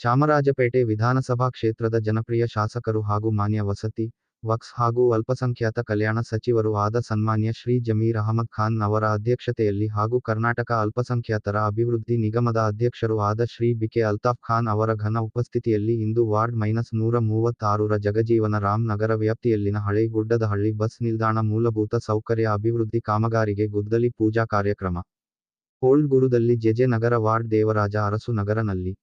ಚಾಮರಾಜಪೇಟೆ ವಿಧಾನಸಭಾ ಕ್ಷೇತ್ರದ ಜನಪ್ರಿಯ ಶಾಸಕರು ಹಾಗೂ ಮಾನ್ಯ ವಸತಿ, ವಕ್ಸ್ ಹಾಗೂ ಅಲ್ಪಸಂಖ್ಯಾತ ಕಲ್ಯಾಣ ಸಚಿವರು ಆದ ಸನ್ಮಾನ್ಯ ಶ್ರೀ ಜಮೀರ್ ಅಹಮದ್ ಖಾನ್ ಅವರ ಅಧ್ಯಕ್ಷತೆಯಲ್ಲಿ ಹಾಗೂ ಕರ್ನಾಟಕ ಅಲ್ಪಸಂಖ್ಯಾತರ ಅಭಿವೃದ್ಧಿ ನಿಗಮದ ಅಧ್ಯಕ್ಷರು ಆದ ಶ್ರೀ ಬಿಕೆ ಅಲ್ತಾಫ್ ಖಾನ್ ಅವರ ಘನ ಉಪಸ್ಥಿತಿಯಲ್ಲಿ ಇಂದು ವಾರ್ಡ್ ಮೈನಸ್ ನೂರ ಮೂವತ್ತಾರರ ಜಗಜೀವನ ರಾಮ್ ನಗರ ವ್ಯಾಪ್ತಿಯಲ್ಲಿನ ಹಳೇಗುಡ್ಡದಹಳ್ಳಿ ಬಸ್ ನಿಲ್ದಾಣ ಮೂಲಭೂತ ಸೌಕರ್ಯ ಅಭಿವೃದ್ಧಿ ಕಾಮಗಾರಿಗೆ ಗುದ್ದಲಿ ಪೂಜಾ ಕಾರ್ಯಕ್ರಮ. ಓಲ್ಡ್ ಗುರುದಲ್ಲಿ ಜೆಜೆ ನಗರ ವಾರ್ಡ್ ದೇವರಾಜ ಅರಸು ನಗರನಲ್ಲಿ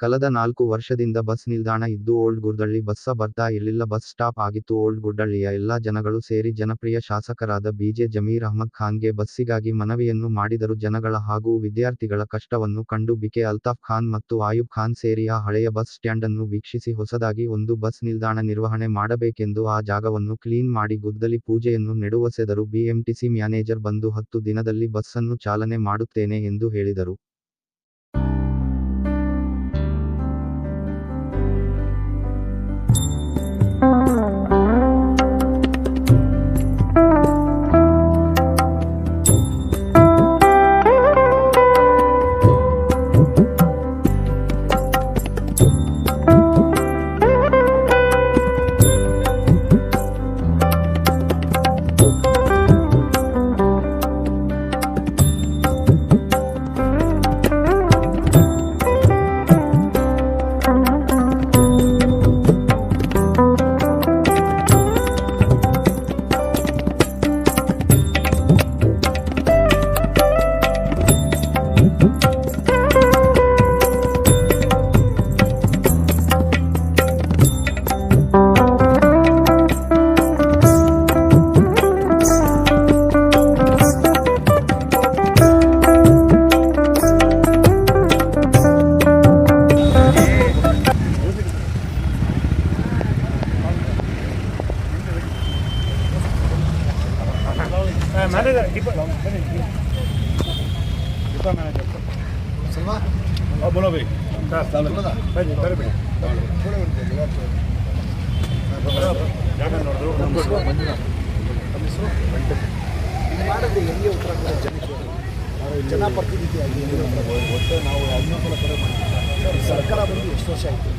ಕಳೆದ ನಾಲ್ಕು ವರ್ಷದಿಂದ ಬಸ್ ನಿಲ್ದಾಣ ಇದ್ದು ಓಲ್ಡ್ ಗುರ್ದಳ್ಳಿ ಬಸ್ಸ ಬರ್ತಾ ಇರಲಿಲ್ಲ. ಬಸ್ ಸ್ಟಾಪ್ ಆಗಿತ್ತು. ಓಲ್ಡ್ ಗುಡ್ಡಳ್ಳಿಯ ಎಲ್ಲಾ ಜನಗಳು ಸೇರಿ ಜನಪ್ರಿಯ ಶಾಸಕರಾದ ಬಿಜೆ ಜಮೀರ್ ಅಹಮದ್ ಖಾನ್ಗೆ ಬಸ್ಸಿಗಾಗಿ ಮನವಿಯನ್ನು ಮಾಡಿದರು. ಜನಗಳ ಹಾಗೂ ವಿದ್ಯಾರ್ಥಿಗಳ ಕಷ್ಟವನ್ನು ಕಂಡು ಬಿಕೆ ಅಲ್ತಾಫ್ ಖಾನ್ ಮತ್ತು ಆಯುಬ್ ಖಾನ್ ಸೇರಿ ಆ ಹಳೆಯ ಬಸ್ ಸ್ಟ್ಯಾಂಡ್ ಅನ್ನು ವೀಕ್ಷಿಸಿ ಹೊಸದಾಗಿ ಒಂದು ಬಸ್ ನಿಲ್ದಾಣ ನಿರ್ವಹಣೆ ಮಾಡಬೇಕೆಂದು ಆ ಜಾಗವನ್ನು ಕ್ಲೀನ್ ಮಾಡಿ ಗುದ್ದಲಿ ಪೂಜೆಯನ್ನು ನೆಡುವಸೆದರು. ಬಿಎಂಟಿಸಿ ಮ್ಯಾನೇಜರ್ ಬಂದು ಹತ್ತು ದಿನದಲ್ಲಿ ಬಸ್ಸನ್ನು ಚಾಲನೆ ಮಾಡುತ್ತೇನೆ ಎಂದು ಹೇಳಿದರು. ಬೋಲೋ ಭೈ ಸರ್ ಬನ್ನಿ ಬರೀ ಬಿಡಿ ಜಾಗ ನೋಡಿದ್ರು ಇಲ್ಲಿ ಮಾಡಿದ್ರೆ ಹೆಂಗೆ ಉತ್ತರ ಜನಕ್ಕೆ ಒಟ್ಟು ನಾವು ಸಲ ಕರೆ ಮಾಡಿದ್ವಿ ಸರ್ಕಾರ ಬಂದು ಎಷ್ಟು ವರ್ಷ ಆಯಿತು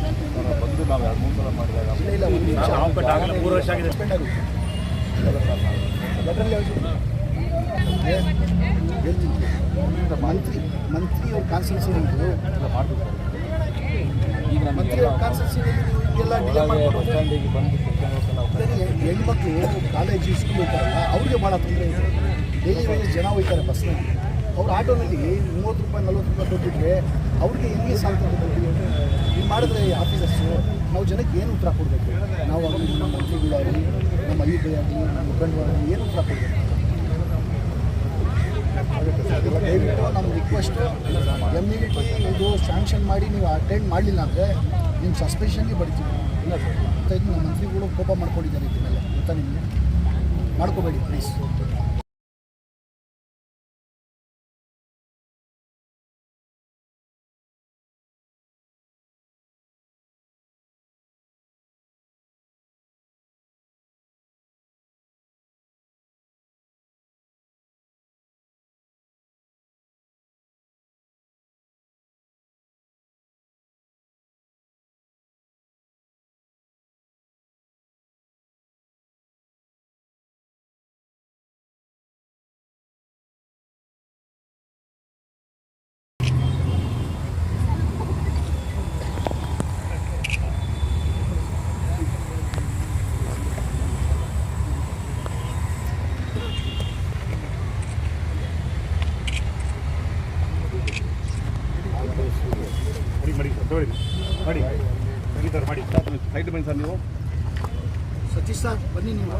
ಬಂದು ನಾವು ಎರಡು ಮೂರು ಸಲ ಮಾಡಿದಾಗ ಇಲ್ಲ ಒಂದು ನಿಮಿಷ ಮೂರು ವರ್ಷ ಆಗಿದೆ. ಸ್ಪೆಂಡ್ ಆಗುತ್ತೆ ಹೇಳ್ತೀನಿ ಮಂತ್ರಿ ಮಂತ್ರಿ ಅವ್ರ ಕಾನ್ಸ್ಟಿಟ್ಯೂನ್ಸಿ ನಿಮ್ಮದು ಈಗ ಮಂತ್ರಿ ಅವ್ರ ಡಿಲೇ ಅದೇ ಹೆಣ್ಮಕ್ಳು ಕಾಲೇಜು ಸ್ಕೂಲ್ ಹೋಗ್ತಾರಲ್ಲ ಅವ್ರಿಗೆ ಭಾಳ ತೊಂದರೆ ಇದೆ. ಡೈಲಿ ವೇಜಸ್ ಜನ ಹೋಗ್ತಾರೆ ಬಸ್ನಲ್ಲಿ ಅವ್ರು ಆಟೋನಲ್ಲಿ ಮೂವತ್ತು ರೂಪಾಯಿ ನಲ್ವತ್ತು ರೂಪಾಯಿ ಕೊಟ್ಟಿದ್ರೆ ಅವ್ರಿಗೆ ಹೆಂಗೆ ಸಾಲ ದುಡ್ಡು ಇದು ಮಾಡಿದ್ರೆ ಆಫೀಸರ್ಸು ನಾವು ಜನಕ್ಕೆ ಏನು ಉತ್ತರ ಕೊಡಬೇಕು? ನಾವು ಅವ್ರಿಗೆ ನಮ್ಮ ಮಂತ್ರಿಗಳಾಗಲಿ ನಮ್ಮ ಐ ಆಗಲಿ ನಮ್ಮ ಮುಖಂಡರಾಗಲಿ ಏನು ಉತ್ತರ ಕೊಡಬೇಕು? ದಯವಿಟ್ಟು ನಮ್ಮ ರಿಕ್ವೆಸ್ಟು ಎಮ್ಯುನಿಟಿ ಇದು ಸ್ಯಾಂಕ್ಷನ್ ಮಾಡಿ ನೀವು ಅಟೆಂಡ್ ಮಾಡಲಿಲ್ಲ ಅಂದರೆ ನಿಮ್ಮ ಸಸ್ಪೆಷನ್ಗೆ ಬಡಿತೀವಿ ನಮ್ಮ ಮಂತ್ರಿಗಳು ಕೋಪ ಮಾಡ್ಕೊಂಡಿದ್ದಾರೆ ಇದ್ರ ಮೇಲೆ ಗೊತ್ತಾ ನಿಮಗೆ ಮಾಡ್ಕೋಬೇಡಿ ಪ್ಲೀಸ್ ಮಾಡಿ ಮಾಡಿ. ಮಾಡಿ ಮುಗಿತಾರೆ ಮಾಡಿ. ಸೈಡ್ ಬನ್ನಿ ಸರ್ ನೀವು. ಸತೀಶ್ ಸರ್ ಬನ್ನಿ ನೀವು.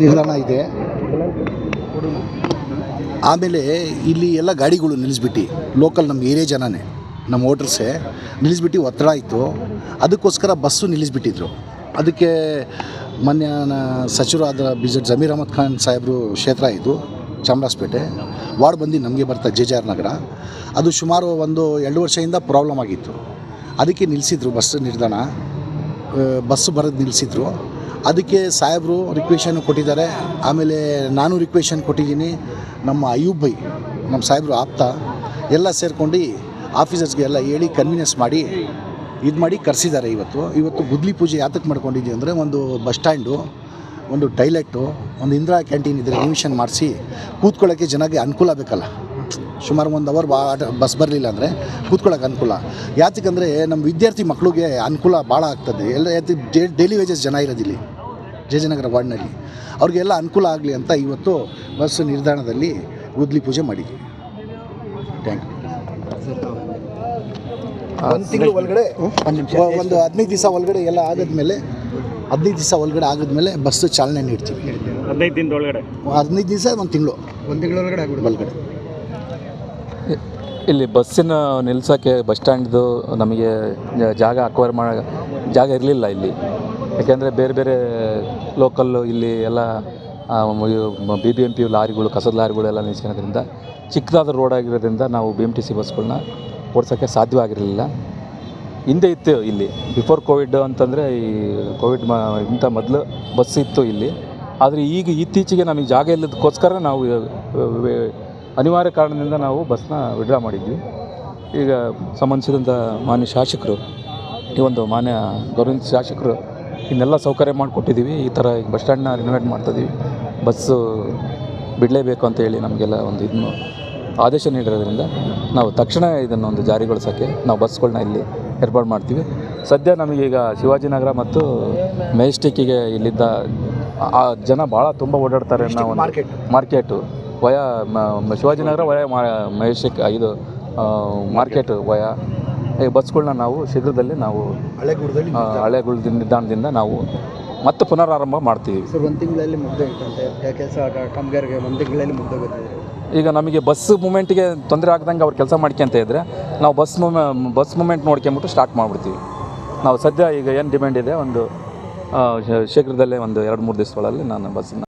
ನಿಲ್ದಾಣ ಇದೆ. ಆಮೇಲೆ ಇಲ್ಲಿ ಎಲ್ಲ ಗಾಡಿಗಳು ನಿಲ್ಲಿಸ್ಬಿಟ್ಟು. ಲೋಕಲ್ ನಮ್ಮ ಏರಿಯಾ ಜನನೇ ನಮ್ಮ ವೋಟರ್ಸೇ ನಿಲ್ಲಿಸ್ಬಿಟ್ಟು ಒತ್ತಡ ಆಯಿತು ಅದಕ್ಕೋಸ್ಕರ ಬಸ್ಸು ನಿಲ್ಲಿಸ್ಬಿಟ್ಟಿದ್ರು. ಅದಕ್ಕೆ ಮೊನ್ನೆ ಸಚಿವರಾದ ಬಿ ಜೆಡ್ ಜಮೀರ್ ಅಹಮದ್ ಖಾನ್ ಸಾಹೇಬರು ಕ್ಷೇತ್ರ ಇದು, ಚಾಮರಾಜಪೇಟೆ. ವಾರ್ಡ್ ಬಂದು ನಮಗೆ ಬರ್ತಾ ಜೆ ಜೆ ಆರ್ ನಗರ. ಅದು ಸುಮಾರು ಒಂದು ಎರಡು ವರ್ಷದಿಂದ ಪ್ರಾಬ್ಲಮ್ ಆಗಿತ್ತು. ಅದಕ್ಕೆ ನಿಲ್ಲಿಸಿದ್ರು ಬಸ್ ನಿಲ್ದಾಣ ಬಸ್ಸು ಬರೋದು ನಿಲ್ಲಿಸಿದ್ರು ಅದಕ್ಕೆ ಸಾಹೇಬರು ರಿಕ್ವೆಷನ್ ಕೊಟ್ಟಿದ್ದಾರೆ. ಆಮೇಲೆ ನಾನು ರಿಕ್ವೆಷನ್ ಕೊಟ್ಟಿದ್ದೀನಿ. ನಮ್ಮ ಅಯ್ಯೂಬ್ ಬೈ ನಮ್ಮ ಸಾಹೇಬರು ಆಪ್ತ, ಎಲ್ಲ ಸೇರ್ಕೊಂಡು ಆಫೀಸರ್ಸ್ಗೆ ಎಲ್ಲ ಹೇಳಿ ಕನ್ವಿನೆನ್ಸ್ ಮಾಡಿ, ಇದು ಮಾಡಿ ಕರೆಸಿದ್ದಾರೆ ಇವತ್ತು. ಇವತ್ತು ಗುದ್ಲಿ ಪೂಜೆ ಯಾತಕ್ಕೆ ಮಾಡ್ಕೊಂಡಿದ್ದೀವಿ ಅಂದರೆ ಒಂದು ಬಸ್ ಸ್ಟ್ಯಾಂಡು ಒಂದು ಟೈಲೆಟ್ಟು ಒಂದು ಇಂದಿರಾ ಕ್ಯಾಂಟೀನ್ ಇದ್ರೆ ಅಡ್ಮಿಷನ್ ಮಾಡಿಸಿ ಕೂತ್ಕೊಳ್ಳೋಕ್ಕೆ ಜನಕ್ಕೆ ಅನುಕೂಲ ಬೇಕಲ್ಲ ಸುಮಾರು ಒಂದು ಅವರ್ ಬಾ ಬಸ್ ಬರಲಿಲ್ಲ ಅಂದರೆ ಕೂತ್ಕೊಳ್ಳೋಕೆ ಅನುಕೂಲ. ಯಾತಕ್ಕಂದರೆ ನಮ್ಮ ವಿದ್ಯಾರ್ಥಿ ಮಕ್ಕಳಿಗೆ ಅನುಕೂಲ ಭಾಳ ಆಗ್ತದೆ. ಎಲ್ಲ ಯಾತಿ ಡೈಲಿ ವೇಜಸ್ ಜನ ಇರೋದಿಲ್ಲಿ ಜಯಜನಗರ ವಾರ್ಡ್ನಲ್ಲಿ ಅವ್ರಿಗೆಲ್ಲ ಅನುಕೂಲ ಆಗಲಿ ಅಂತ ಇವತ್ತು ಬಸ್ ನಿಲ್ದಾಣದಲ್ಲಿ ಗುದ್ಲಿ ಪೂಜೆ ಮಾಡಿದ್ವಿ ಥ್ಯಾಂಕ್ ಯು ಒಂದು ತಿಂಗಳು ಒಳಗಡೆ ಒಂದು ಹದಿನೈದು ದಿವಸ ಒಳಗಡೆ ಎಲ್ಲ ಆಗಿದ್ಮೇಲೆ ಹದಿನೈದು ದಿವಸ ಒಳಗಡೆ ಆಗಿದ್ಮೇಲೆ ಬಸ್ಸು ಚಾಲನೆ ನೀಡ್ತೀವಿ. ಹದಿನೈದು ದಿನದ ಒಳಗಡೆ ಹದಿನೈದು ದಿವಸ ಒಂದು ತಿಂಗಳು. ಒಂದು ತಿಂಗಳ ಒಳಗಡೆ ಆಗ್ಬಿಡು ಒಳಗಡೆ. ಇಲ್ಲಿ ಬಸ್ಸಿನ ನಿಲ್ಸೋಕ್ಕೆ ಬಸ್ ಸ್ಟ್ಯಾಂಡ್ದು ನಮಗೆ ಜಾಗ ಅಕ್ವೈರ್ ಮಾಡೋ, ಜಾಗ ಇರಲಿಲ್ಲ ಇಲ್ಲಿ. ಯಾಕೆಂದರೆ ಬೇರೆ ಬೇರೆ ಲೋಕಲ್ಲು ಇಲ್ಲಿ ಎಲ್ಲ ಬಿ ಬಿ ಎಂ ಪಿ ಲಾರಿಗಳು, ಕಸದ ಲಾರಿಗಳು ಎಲ್ಲ ನಿಲ್ಸ್ಕೊಳೋದ್ರಿಂದ ಚಿಕ್ಕದಾದ ರೋಡ್ ಆಗಿರೋದ್ರಿಂದ ನಾವು ಬಿ ಎಂ ಟಿ ಸಿ ಬಸ್ಗಳನ್ನ ಓಡಿಸೋಕ್ಕೆ ಸಾಧ್ಯವಾಗಿರಲಿಲ್ಲ. ಹಿಂದೆ ಇತ್ತು ಇಲ್ಲಿ. ಬಿಫೋರ್ ಕೋವಿಡ್ ಅಂತಂದರೆ ಈ ಕೋವಿಡ್ ಮ, ಇಂಥ ಮೊದಲು ಬಸ್ ಇತ್ತು ಇಲ್ಲಿ. ಆದರೆ ಈಗ ಇತ್ತೀಚೆಗೆ ನಮಗೆ ಜಾಗ ಇಲ್ಲದಕ್ಕೋಸ್ಕರ ನಾವು ಅನಿವಾರ್ಯ ಕಾರಣದಿಂದ ನಾವು ಬಸ್ನ ವಿಡ್ರಾ ಮಾಡಿದ್ವಿ. ಈಗ ಸಂಬಂಧಿಸಿದಂಥ ಮಾನ್ಯ ಶಾಸಕರು ಈ ಒಂದು ಮಾನ್ಯ ಗೌರವಿಂದ ಶಾಸಕರು ಇನ್ನೆಲ್ಲ ಸೌಕರ್ಯ ಮಾಡಿಕೊಟ್ಟಿದ್ದೀವಿ ಈ ಥರ ಈಗ ಬಸ್ ಸ್ಟ್ಯಾಂಡ್ನ ರಿನೋವೇಟ್ ಮಾಡ್ತಾಯಿದ್ದೀವಿ ಬಸ್ಸು ಬಿಡಲೇಬೇಕು ಅಂತ ಹೇಳಿ ನಮಗೆಲ್ಲ ಒಂದು ಇದನ್ನು ಆದೇಶ ನೀಡಿರೋದ್ರಿಂದ ನಾವು ತಕ್ಷಣ ಇದನ್ನು ಒಂದು ಜಾರಿಗೊಳಿಸೋಕ್ಕೆ ನಾವು ಬಸ್ಗಳನ್ನ ಇಲ್ಲಿ ಏರ್ಪಾಡು ಮಾಡ್ತೀವಿ. ಸದ್ಯ ನಮಗೀಗ ಶಿವಾಜಿನಗರ ಮತ್ತು ಮೆಜೆಸ್ಟಿಕ್ಕಿಗೆ ಇಲ್ಲಿದ್ದ ಆ- ಆ ಜನ ಭಾಳ ತುಂಬ ಓಡಾಡ್ತಾರೆ ಅನ್ನೋ ಒಂದು ಮಾರ್ಕೆಟ್ ಮಾರ್ಕೆಟು. ವಯ ಮ- ಶಿವಾಜಿನಗರ ವಯ ಮಾ ಮೆಜೆಸ್ಟಿಕ್ ಇದು ಮಾರ್ಕೆಟ್ ವಯಾ ಈ ಬಸ್ಗಳನ್ನ ನಾವು ಶೀಘ್ರದಲ್ಲಿ ನಾವು ಹಳೆಗೂಡದಲ್ಲಿ ಆ, ಹಳೆಗುಳ ನಿಲ್ದಾಣದಿಂದ ನಾವು ಮತ್ತೆ ಪುನರಾರಂಭ ಮಾಡ್ತೀವಿ. ಸರ್ ಒಂದು ತಿಂಗಳಲ್ಲಿ ಮುಗ್ದೋಗುತ್ತೆ ಕೆಲಸ ಕಾಮಗಾರಿಗೆ ಒಂದು ತಿಂಗಳಲ್ಲಿ ಮುಗ್ದೋಗುತ್ತೆ. ಈಗ ನಮಗೆ ಬಸ್ ಮೂಮೆಂಟ್ಗೆ ತೊಂದರೆ ಆಗ್ದಂಗೆ ಅವ್ರು ಕೆಲಸ ಮಾಡ್ಕೊಂತ ಇದ್ದರೆ ನಾವು ಬಸ್ ಮೂಮೆ ಬಸ್ ಮೂಮೆಂಟ್ ನೋಡ್ಕೊಂಬಿಟ್ಟು ಸ್ಟಾರ್ಟ್ ಮಾಡಿಬಿಡ್ತೀವಿ. ನಾವು ಸದ್ಯ ಈಗ ಏನು ಡಿಮ್ಯಾಂಡ್ ಇದೆ ಒಂದು ಶೀಘ್ರದಲ್ಲೇ ಒಂದು ಎರಡು ಮೂರು ದಿವಸಗಳಲ್ಲಿ ನಾನು ಬಸ್ಸನ್ನ